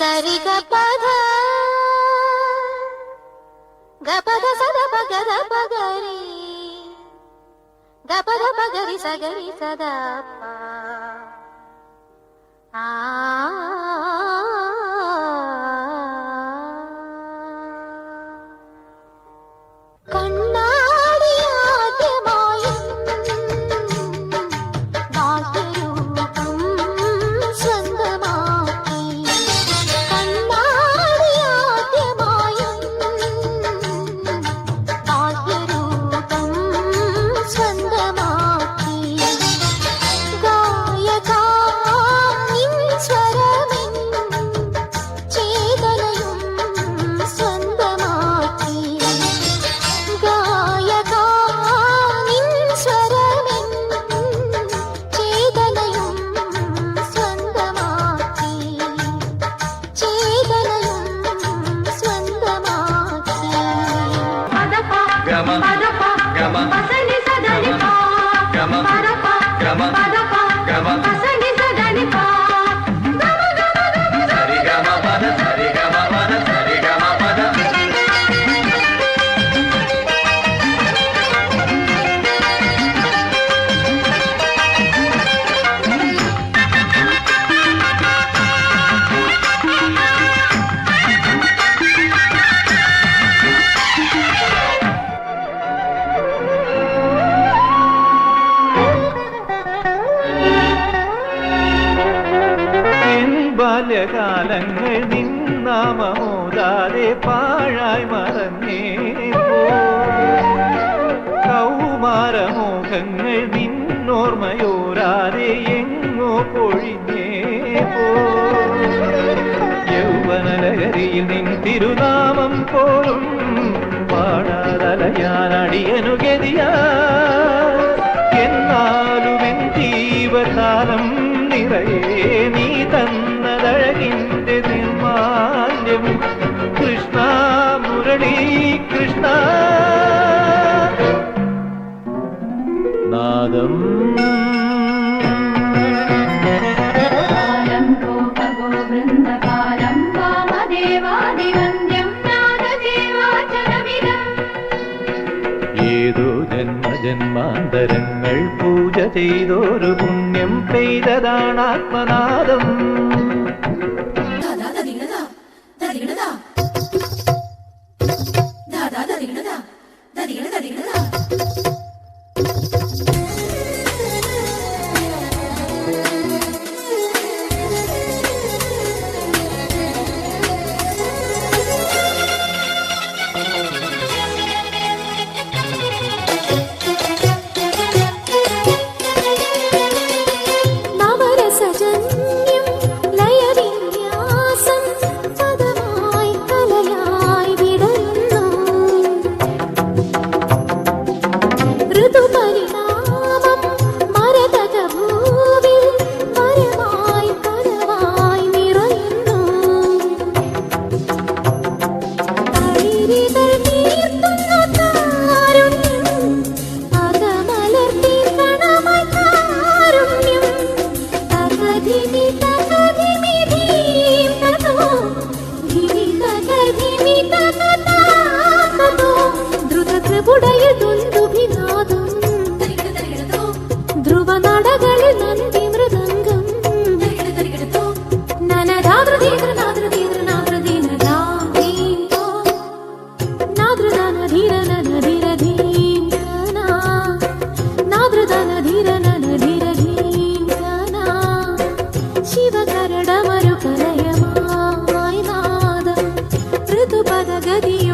సరిగ పద. గపద సద పగద పగరి గపద పగరి సగరి సదా ఆ 咱 കാലങ്ങൾ നിന്നാമോദാതെ പാഴായി മറഞ്ഞേ കൗമാരമോഹങ്ങൾ നിന്നോർമയോരാതെ എങ്ങോ പൊഴിഞ്ഞേ പോ യൗവനലഹരിയിൽ നിൻ തിരുനാമം പോലും പാടാതലയാൻ അടിയനുഗതിയാ ഗോപാലം ഏതോ ജന്മ ജന്മാന്തരങ്ങൾ പൂജ ചെയ്തോരു പുണ്യം പെയ്തതാണ് ആത്മനാദം ధృతకృపుడయుడు हरी